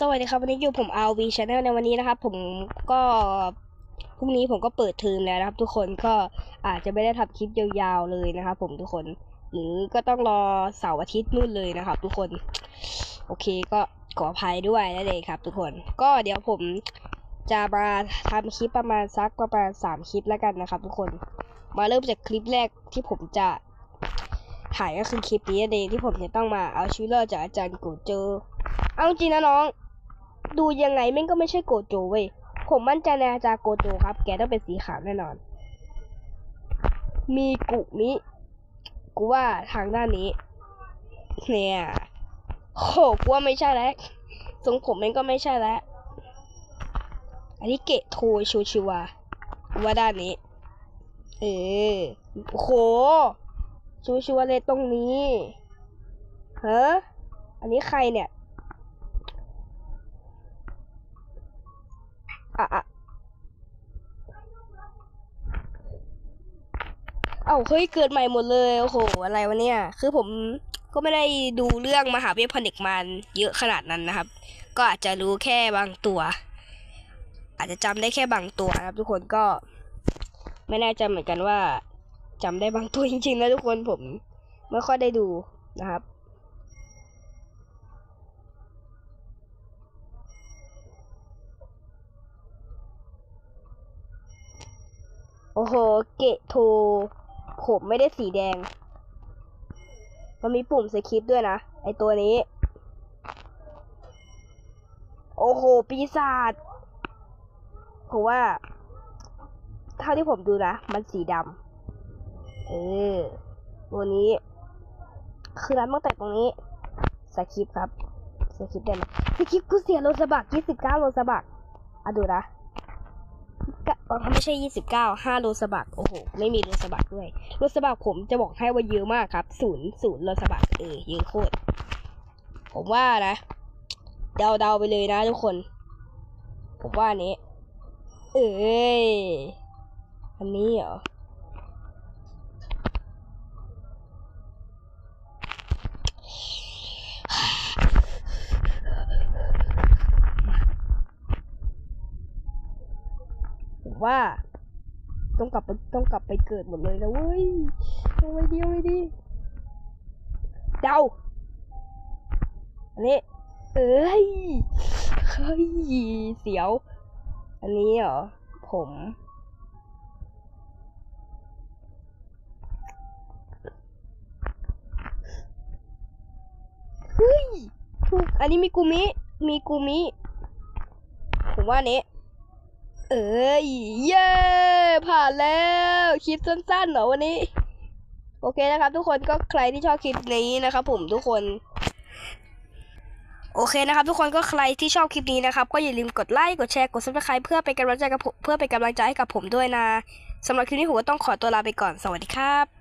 สวัสดีครับวันนี้อยู่ผม RV Channel ในวันนี้นะครับ ผมก็พรุ่งนี้ผมก็เปิดเทอมแล้วนะครับ ทุกคนก็อาจจะไม่ได้ทำคลิปยาวๆเลยนะครับ ผมทุกคน หรือก็ต้องรอเสาร์อาทิตย์นู่นเลยนะครับ ทุกคน โอเคก็ขออภัยด้วยนั่นเองครับ ทุกคน ก็เดี๋ยวผมจะมาทำคลิปประมาณสักประมาณสามคลิปแล้วกันนะครับ ทุกคน มาเริ่มจากคลิปแรกที่ผมจะถ่ายก็คือคลิปนี้เองที่ผมจะต้องมาเอาชีวิตรอดจากอาจารย์กูเจอเอาจริงนะน้อง ดูยังไงแม่งก็ไม่ใช่โกโจเว้ย ผมมั่นใจในอาจารย์โกโจครับ แกต้องเป็นสีขาวแน่นอน มีกุมิ กูว่าทางด้านนี้ เนี่ยโหกูว่าไม่ใช่แล้วทรงผมแม่งก็ไม่ใช่แล้วอันนี้เกะโทชูชิวาว่าด้านนี้ เออโหชูชิวาเลยตรงนี้ฮะอันนี้ใครเนี่ย อะอะเอ้าเฮ้ยเกิดใหม่หมดเลยโอ้โหอะไรวะเนี่ย คือผมก็ไม่ได้ดูเรื่องมหาวิทยาลัยพนิกมานเยอะขนาดนั้นนะครับ ก็อาจจะรู้แค่บางตัว อาจจะจำได้แค่บางตัวนะครับ ทุกคนก็ ไม่แน่ใจเหมือนกันว่าจำได้บางตัวจริงๆนะทุกคนผมไม่ค่อยได้ดูนะครับ โอ้โห เกะโทผมไม่ได้สีแดง มันมีปุ่มสคริปด้วยนะ ไอตัวนี้ โอ้โห ปีศาจผมว่า เท่าที่ผมดูนะ มันสีดำเออตัวนี้ คือรับตั้งแต่ตรงนี้สคริปครับสคริปต์ได้ไหมสคริปกูเสียโลสบักยี่สิบเก้าโลสบักอะดูนะ ออไม่ใช่ยี่สิบเก้าห้าโลสบักโอ้โห ไม่มีโลสบักด้วยโลสบักผมจะบอกให้ว่าเยอะมากครับศูนย์ศูนย์โลสบักเออเยอะโคตร ผมว่านะ เดาเดาไปเลยนะทุกคน ผมว่านนี้ เอ้ยอันนี้เหรอ ว่าต้องกลับไปต้องกลับไปเกิดหมดเลยนะเว้ยเอาไว้ดีเอาไว้ดีเดาอันนี้ เอ้ยเฮ้ยเสียว อันนี้เหรอ ผม เฮ้ยถูกอันนี้มีกูมิ มีกูมิ ผมว่าอันนี้ เอ้ย เย้ ผ่านแล้ว คลิปสั้นๆเหรอวันนี้ โอเคนะครับ ทุกคนก็ใครที่ชอบคลิปนี้นะครับผมทุกคน โอเคนะครับ ทุกคนก็ใครที่ชอบคลิปนี้นะครับ ก็อย่าลืมกดไลค์กดแชร์กดซับสไครป์เพื่อเป็นกำลังใจกับเพื่อเป็นกำลังใจให้กับผมด้วยนะสำหรับคลิปนี้ผมก็ต้องขอตัวลาไปก่อนสวัสดีครับ